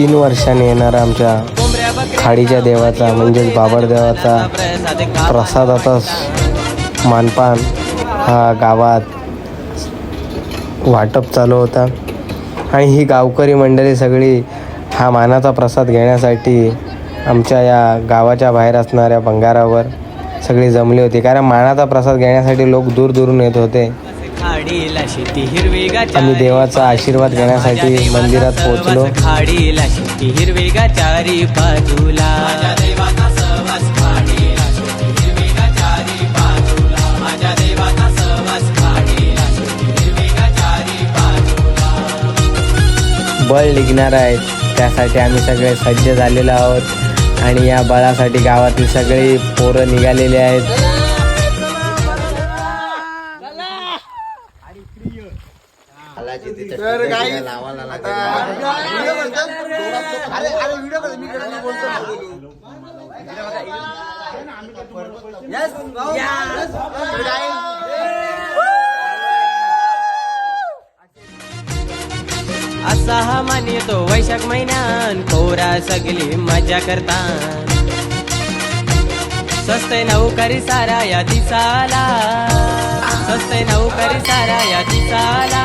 तीन वर्षाने येणारा आमच्या खाडीच्या देवाचा म्हणजेच बाबर देवाचा मानपान हा गावात वाटप चालू होता. आणि ही गावकरी मंडळी सगळी हा मानाचा प्रसाद घेण्यासाठी आमच्या या गावाच्या बाहेर असणाऱ्या बंगारावर सगळी जमली होती. कारण मानाचा प्रसाद घेण्यासाठी लोक दूर दूरून येत होते. खाडीला शेती हिरवी आम्ही देवाचा आशीर्वाद घेण्यासाठी मंदिरात पोहोचलो. खाडीला शेती हिरवी चारी बाजूला. देवाचा सहवास खाडीला शेती हिरवी चारी बाजूला. माझ्या देवाचा सहवास खाडीला शेती हिरवी चारी बाजूला. बळ निघणार आहेत त्यासाठी आम्ही सगळे सज्ज झालेलो आहोत. आणि या बळासाठी गावातील सगळी पोरं निघालेली आहेत. असा हा मान येतो वैशाख महिन्यान पोरा सगळी मजा करतात सस्ते नौकरी सारा या दिसाला. सस्ते नौकरी सारा या दिसाला.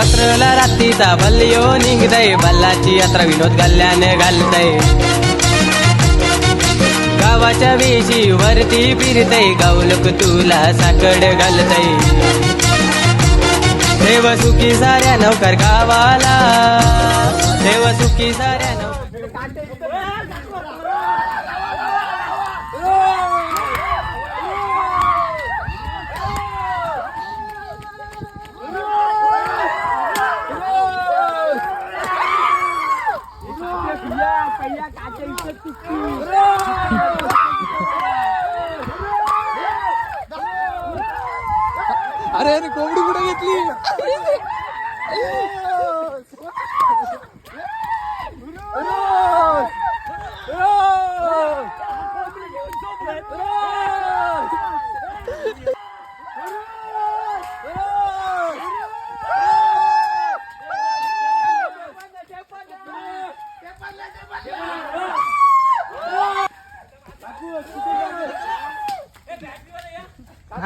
जत्रेला रात्रीचा बल्लियो निघतय. बल्लाची यात्रा विनोद गल्ल्याने घालतय. गावाच्या वेशी वरती फिरतय. गावलोक तुला साकड घालतय. देव सुखी साऱ्या नौकर गावाला. देव सुखी साऱ्या नौकर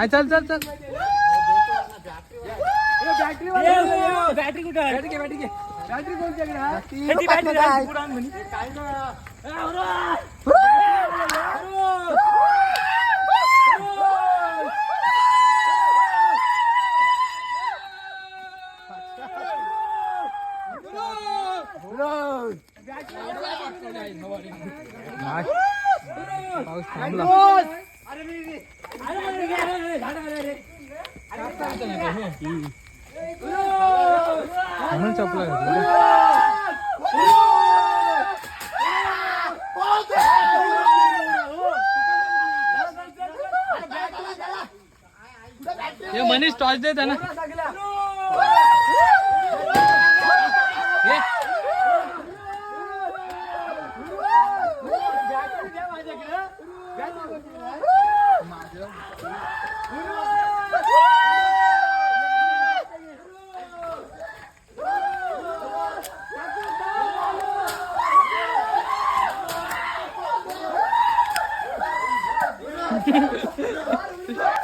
हा चल चल चल. बॅटरी कुठे बॅटरी बॅटरी बॅटरी कोणच्याकडे पाऊस थांबला. म्हणून चपला हे मनीष टॉर्च दे त्यांना हे.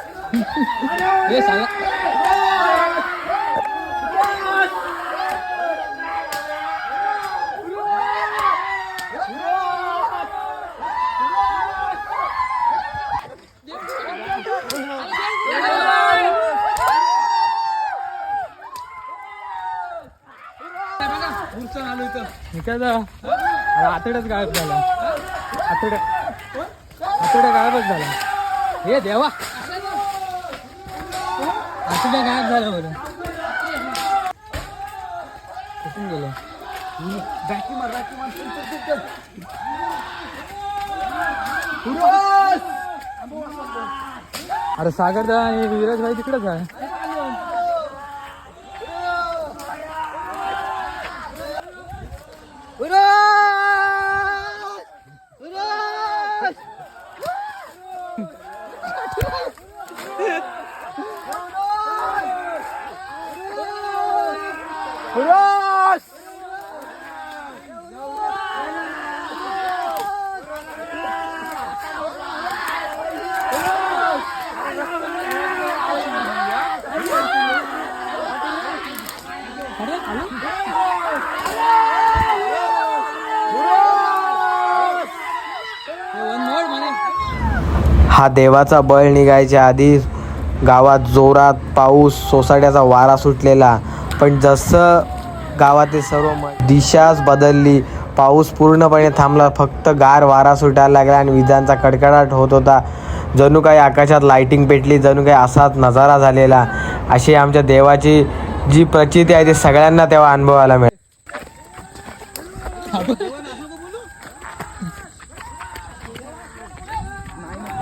हे सांगा पुढचं आलो इथं काय जा? अरे आतड्यात गायब झाला. आतड्या आतड्या गायबच झाला. हे देवा. आतड्या गायब झाला बरं. कुठून गेलो? अरे सागर दा आणि विराज भाई तिकडेच आहे. हा देवाचा बळ निघायच्या आधी गावात जोरात पाऊस सोसाट्याचा वारा सुटलेला. पण जसं गावातील सर्व दिशाच बदलली पाऊस पूर्णपणे थांबला फक्त गार वारा सुटायला लागला आणि विजांचा कडकडाट होत होता. जणू काही आकाशात लाइटिंग पेटली जणू काही असाच नजारा झालेला. अशी आमच्या देवाची जी प्रचिती आहे ती सगळ्यांना तेव्हा अनुभवायला मिळाली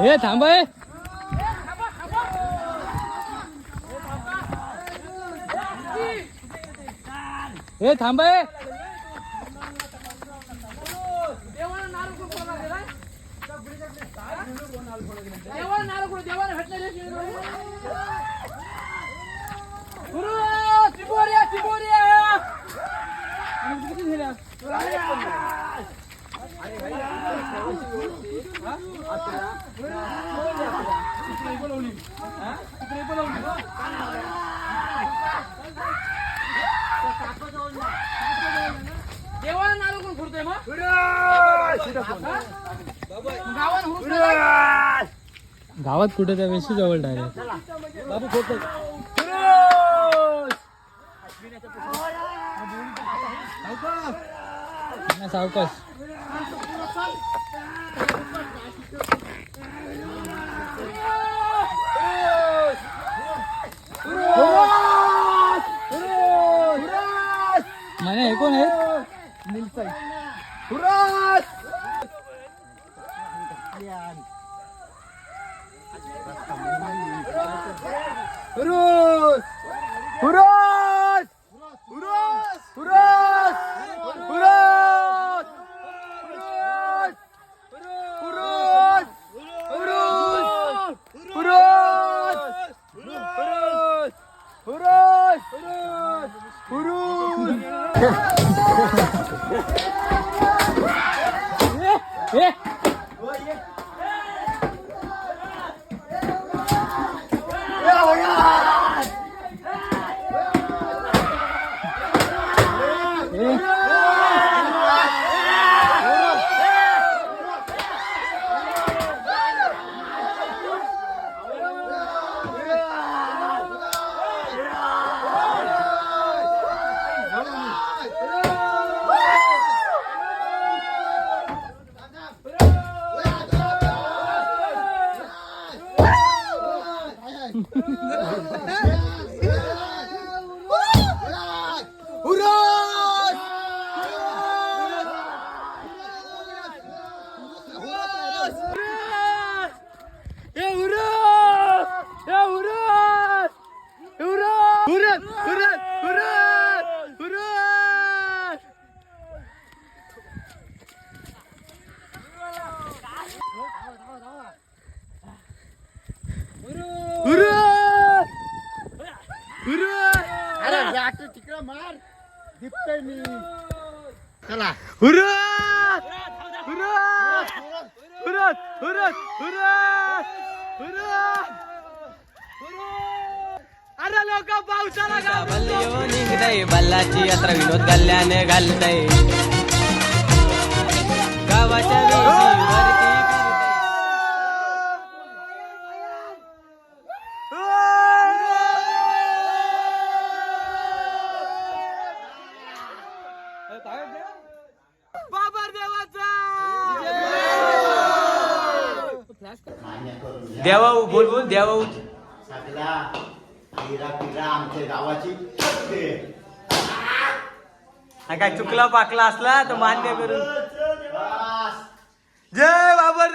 예, 담바해. 예, 담바해. ಗುರು ತ್ರಿಪೋರಿಯ ತ್ರಿಪೋರಿಯ थांब हे. हे थांब हे. गावात कुठे त्या वेशी जवळ डायरेक्ट बाबू खोट सावकाश नाही हे कोण आहेत? ए बल्यो निघतय बल्लाची यात्रा विनोद गल्ल्याने घालतय. गावाच्या देवा बोल बोल देवा सगळा हिरा पिरा आमच्या गावाची काय चुकला पाकला असला तर मान्य करून. जय बाबा